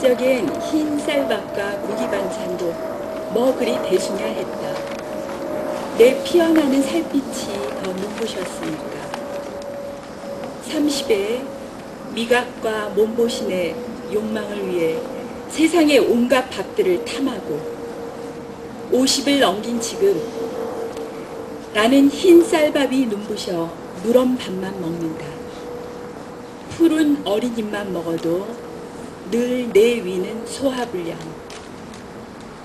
옛적엔 흰 쌀밥과 고기 반찬도 뭐 그리 대수냐 했다. 내 피어나는 살빛이 더 눈부셨으니까. 30에 미각과 몸보신의 욕망을 위해 세상의 온갖 밥들을 탐하고 50을 넘긴 지금 나는 흰 쌀밥이 눈부셔 누런 밥만 먹는다. 푸른 어린 입만 먹어도 늘 내 위는 소화불량.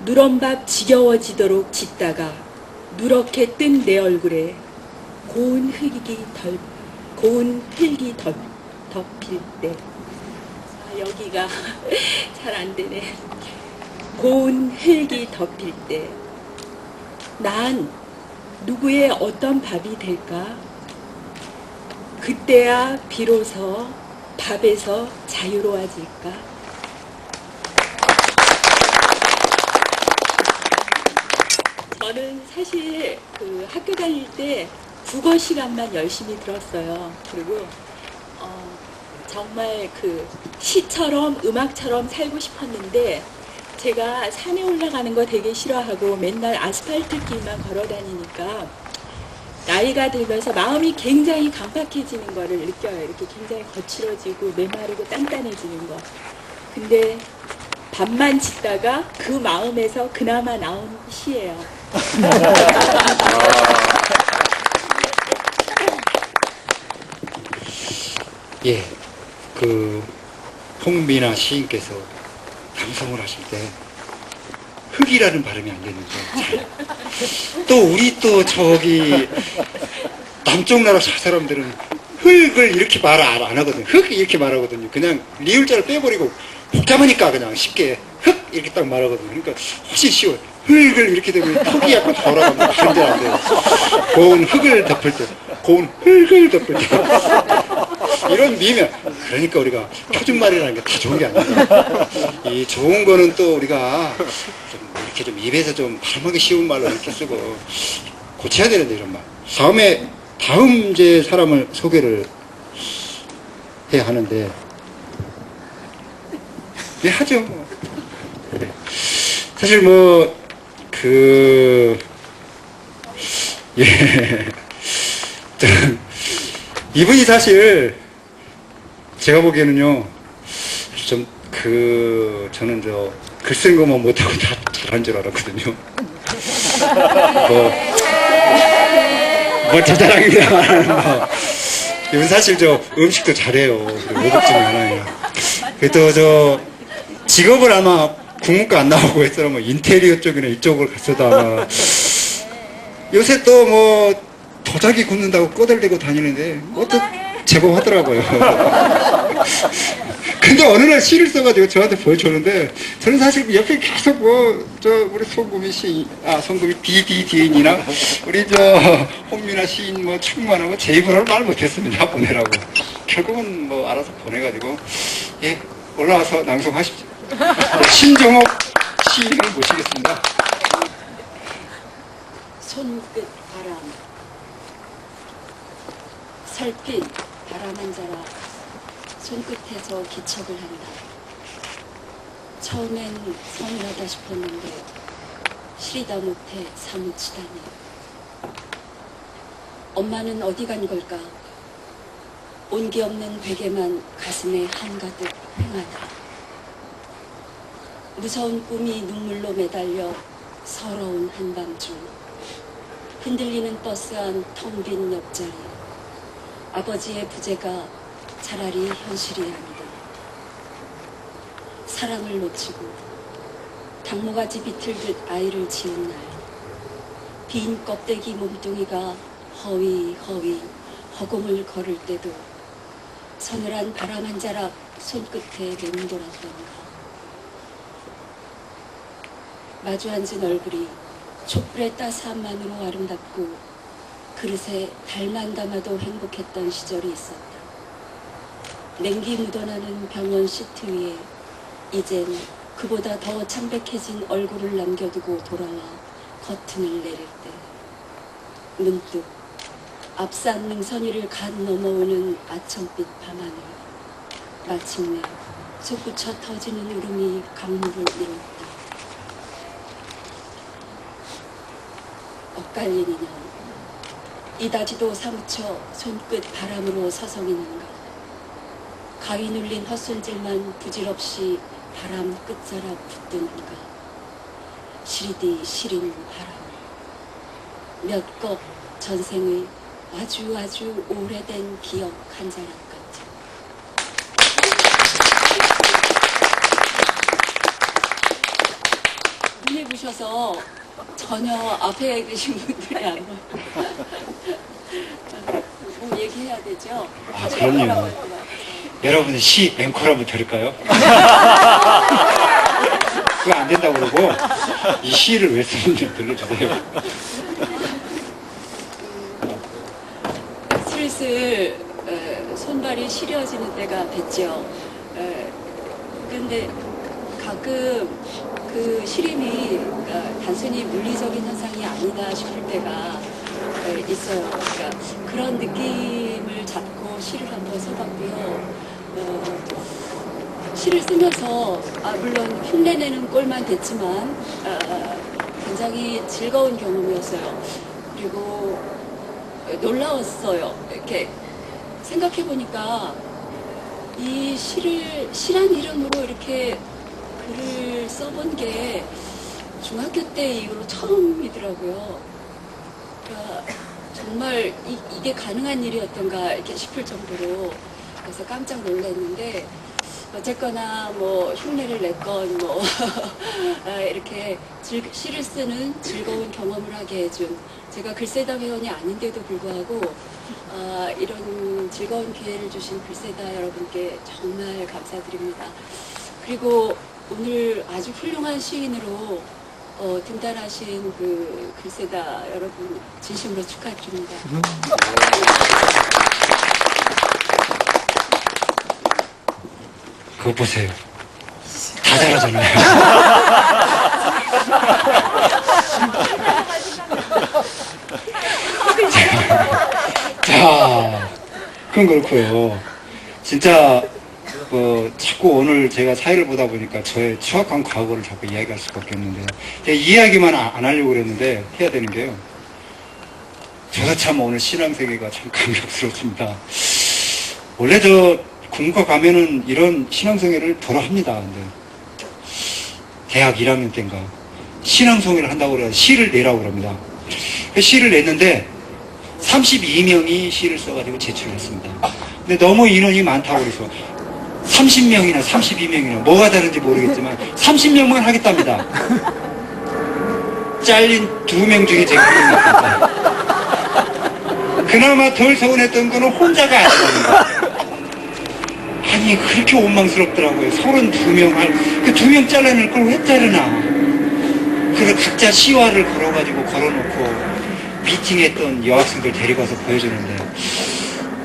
누런 밥 지겨워지도록 짓다가 누렇게 뜬 내 얼굴에 고운 흙이 덜, 고운 흙이 덮, 덮일 때. 아, 여기가 잘 안 되네. 고운 흙이 덮일 때. 난 누구의 어떤 밥이 될까? 그때야 비로소 밥에서 자유로워질까? 저는 사실 그 학교 다닐 때 국어 시간만 열심히 들었어요. 그리고 어, 정말 그 시처럼 음악처럼 살고 싶었는데 제가 산에 올라가는 거 되게 싫어하고 맨날 아스팔트 길만 걸어 다니니까 나이가 들면서 마음이 굉장히 강팍해지는 거를 느껴요. 이렇게 굉장히 거칠어지고 메마르고 단단해지는 거. 근데 밥만 짓다가 그 마음에서 그나마 나온 시예요. 예, 그 홍미나 시인께서 방송을 하실 때 흙이라는 발음이 안 됐는데 또 우리 또 저기 남쪽 나라 저 사람들은 흙을 이렇게 말 안 하거든요. 흙 이렇게 말하거든요. 그냥 리을자를 빼버리고 복잡하니까 그냥 쉽게 흙 이렇게 딱 말하거든요. 그러니까 훨씬 쉬워요. 흙을 이렇게 되면 흙이 약간 돌아갑니다. 그런데 안 돼요. 고운 흙을 덮을 때, 고운 흙을 덮을 때. 이런 미면 그러니까 우리가 표준말이라는 게 다 좋은 게 아니에요. 이 좋은 거는 또 우리가 좀 이렇게 좀 입에서 좀 발음하기 쉬운 말로 이렇게 쓰고 고쳐야 되는데 이런 말. 다음에 다음 이제 사람을 소개를 해야 하는데 네 하죠. 네. 사실 뭐그 예. 좀 이분이 사실 제가 보기에는요 좀 그 저는 저 글 쓰는 것만 못하고 다 잘한 줄 알았거든요. 뭐, 뭐제 자랑이라면 뭐. 이분 사실 저 음식도 잘해요. 오복 중에 하나예요. 그래도 저 직업을 아마 국문과 안 나오고 했더라면 뭐 인테리어 쪽이나 이쪽을 갔어도 아마 요새 또 뭐 도자기 굽는다고 꼬들대고 다니는데 뭐또 제법 하더라고요. 근데 어느 날 시를 써가지고 저한테 보여줬는데 저는 사실 옆에 계속 뭐 저 우리 송금이 시인 아 송금이 BDD인이나 우리 저 홍민아 시인 뭐 충만하고 제 입으로 말 못했습니다 보내라고. 결국은 뭐 알아서 보내가지고 예 올라와서 낭송하십시오. 신정옥 시인을 모시겠습니다. 손끝 바람. 살핀 바람 한 자라 손끝에서 기척을 한다. 처음엔 성이하다 싶었는데 시리다 못해 사무치다니. 엄마는 어디 간 걸까? 온기 없는 베개만 가슴에 한가득 횡하다. 무서운 꿈이 눈물로 매달려 서러운 한밤중 흔들리는 버스 안 텅 빈 옆자리. 아버지의 부재가 차라리 현실이 아니다 사랑을 놓치고 당모가지 비틀듯 아이를 지은 날 빈 껍데기 몸뚱이가 허위 허위 허공을 걸을 때도 서늘한 바람 한 자락 손끝에 맴돌았던가 마주 앉은 얼굴이 촛불의 따스함만으로 아름답고 그릇에 달만 담아도 행복했던 시절이 있었다. 냉기 묻어나는 병원 시트 위에 이젠 그보다 더 창백해진 얼굴을 남겨두고 돌아와 커튼을 내릴 때 문득 앞산 능선이를 간 넘어오는 아청빛 밤하늘 마침내 솟구쳐 터지는 울음이 강물을 이뤘다. 엇갈리느냐 이다지도 사무쳐 손끝 바람으로 서성이는가 가위 눌린 헛손질만 부질없이 바람 끝자락 붙드는가 시리디 시린 바람 몇겁 전생의 아주 아주 오래된 기억 한 자락 같은 눈이 부셔서 전혀 앞에 계신 분들이 안 보여요. 뭐 얘기해야 되죠? 아, 그럼요. 여러분 시 앵콜 한번 들을까요? 그거 안 된다고 그러고 이 시를 왜 쓰는지 들려주세요. 슬슬 에, 손발이 시려지는 때가 됐죠. 에, 근데 가끔 그 시림이 어, 단순히 물리적인 현상이 아니다 싶을 때가 에, 있어요. 그러니까 그런 느낌을 잡고 시를 한번 써봤고요. 어, 시를 쓰면서 아, 물론 흉내내는 꼴만 됐지만 아, 굉장히 즐거운 경험이었어요. 그리고 놀라웠어요. 이렇게 생각해 보니까 이 시를 시란 이름으로 이렇게 글을 써본 게 중학교 때 이후로 처음이더라고요. 그러니까 정말 이, 이게 가능한 일이었던가 이렇게 싶을 정도로 그래서 깜짝 놀랐는데 어쨌거나 뭐 흉내를 냈건 뭐 아, 이렇게 즐- 시를 쓰는 즐거운 경험을 하게 해준 제가 글쎄다 회원이 아닌데도 불구하고 아, 이런 즐거운 기회를 주신 글쎄다 여러분께 정말 감사드립니다. 그리고 오늘 아주 훌륭한 시인으로 어, 등단하신 그 글쎄다 여러분 진심으로 축하드립니다. 그거 보세요. 다 잘하잖아요. 자, 그건 그렇고요. 진짜 뭐 자꾸 오늘 제가 사회를 보다 보니까 저의 추악한 과거를 자꾸 이야기할 수밖에 없는데요. 제가 이야기만 아- 안 하려고 그랬는데 해야 되는 게요. 저도 참 오늘 신앙세계가 참 감격스럽습니다. 원래 저 공과 가면은 이런 신앙생활을 덜어 합니다. 근데 대학 1학년 때인가 신앙송회를 한다고 그래 시를 내라고 그럽니다. 그 시를 냈는데 32명이 시를 써가지고 제출했습니다. 근데 너무 인원이 많다고 그래서 30명이나 32명이나 뭐가 다른지 모르겠지만 30명만 하겠답니다. 잘린 두 명 중에 제가 한 명이었습니다. 그나마 덜 서운했던 거는 혼자가 아니랍니다. 아니 그렇게 원망스럽더라고요. 32명 한, 그두 명 잘라낼 걸 왜 자르나. 그래서 각자 시화를 걸어가지고 걸어놓고 미팅했던 여학생들 데리고 와서 보여주는데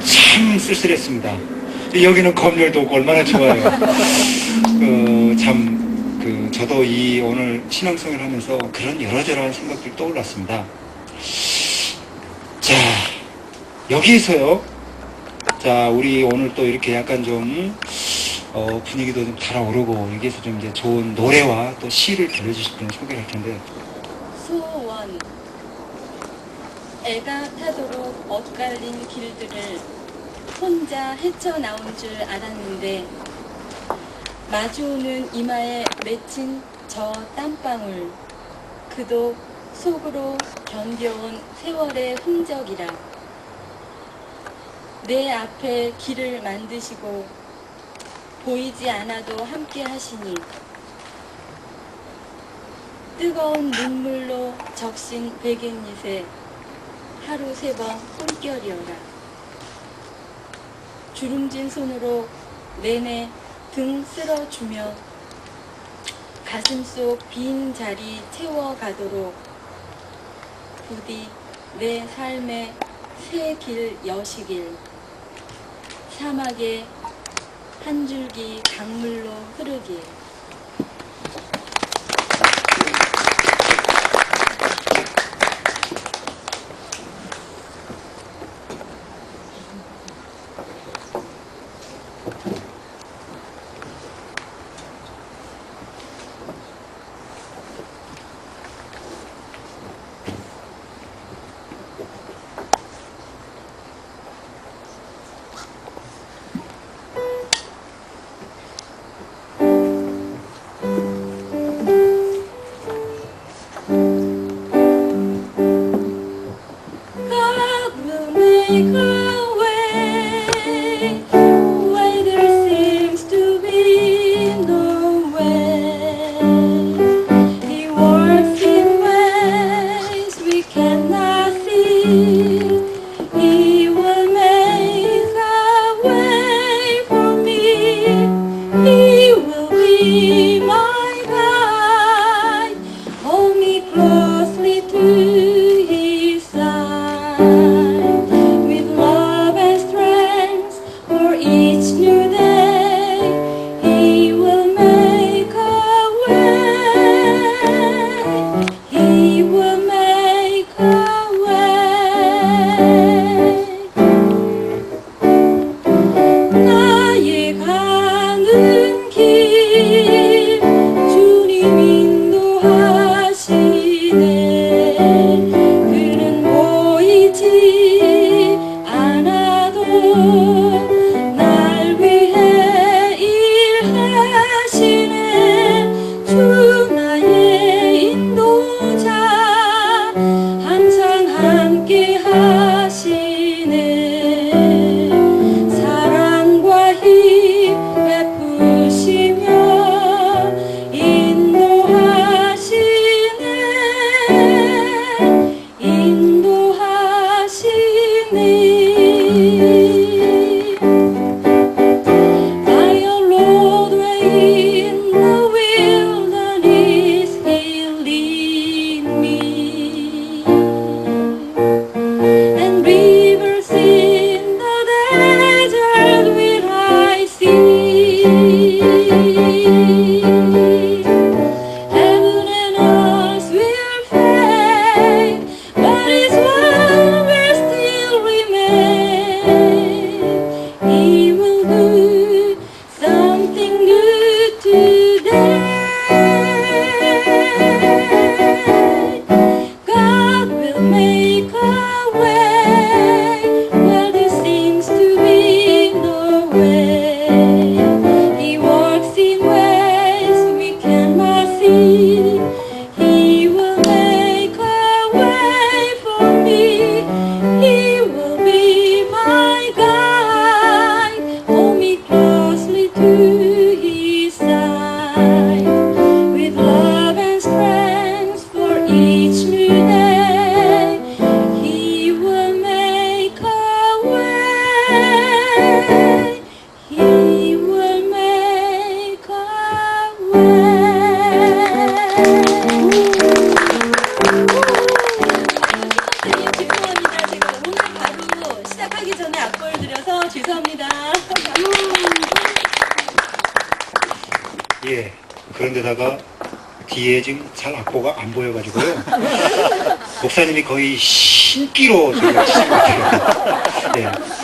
참 쓸쓸했습니다. 여기는 검열도 없고 얼마나 좋아요. 그, 참, 그, 저도 이 오늘 신앙성을 하면서 그런 여러저러한 생각들이 떠올랐습니다. 자, 여기에서요. 자, 우리 오늘 또 이렇게 약간 좀, 어, 분위기도 좀 달아오르고, 여기에서 좀 이제 좋은 노래와 또 시를 들려주실 분을 소개할 텐데, 소원 애가 타도록 엇갈린 길들을 혼자 헤쳐나온 줄 알았는데 마주오는 이마에 맺힌 저 땀방울 그도 속으로 견뎌온 세월의 흔적이라 내 앞에 길을 만드시고 보이지 않아도 함께 하시니 뜨거운 눈물로 적신 백엔잎에 하루 세 번 꿈결이어라. 주름진 손으로 내내 등 쓸어주며 가슴 속 빈 자리 채워가도록 부디 내 삶의 새 길 여시길 사막의 한 줄기 강물로 흐르길 지금 잘 악보가 안 보여가지고요. 목사님이 거의 신기로 저기 치신 것 같아요. 예.